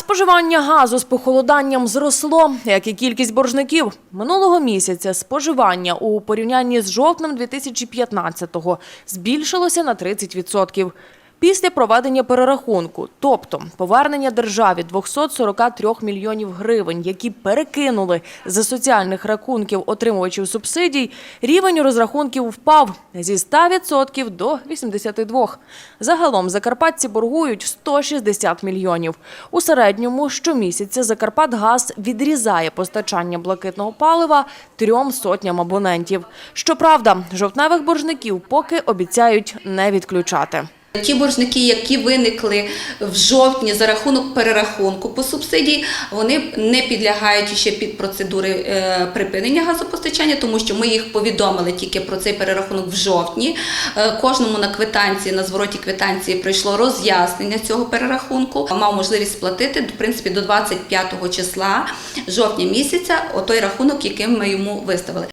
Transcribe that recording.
Споживання газу з похолоданням зросло, як і кількість боржників. Минулого місяця споживання у порівнянні з жовтнем 2015-го збільшилося на 30%. Після проведення перерахунку, тобто повернення державі 243 мільйонів гривень, які перекинули з соціальних рахунків отримувачів субсидій, рівень розрахунків впав зі 100% до 82%. Загалом закарпатці боргують 160 мільйонів. У середньому щомісяця Закарпатгаз відрізає постачання блакитного палива трьом сотням абонентів. Щоправда, жовтневих боржників поки обіцяють не відключати. Ті боржники, які виникли в жовтні за рахунок перерахунку по субсидії, вони не підлягають ще під процедури е, припинення газопостачання, тому що ми їх повідомили тільки про цей перерахунок в жовтні. Е, Кожному на квитанції, на звороті квитанції прийшло роз'яснення цього перерахунку. Мав можливість сплатити в принципі до 25 числа жовтня місяця отой рахунок, яким ми йому виставили.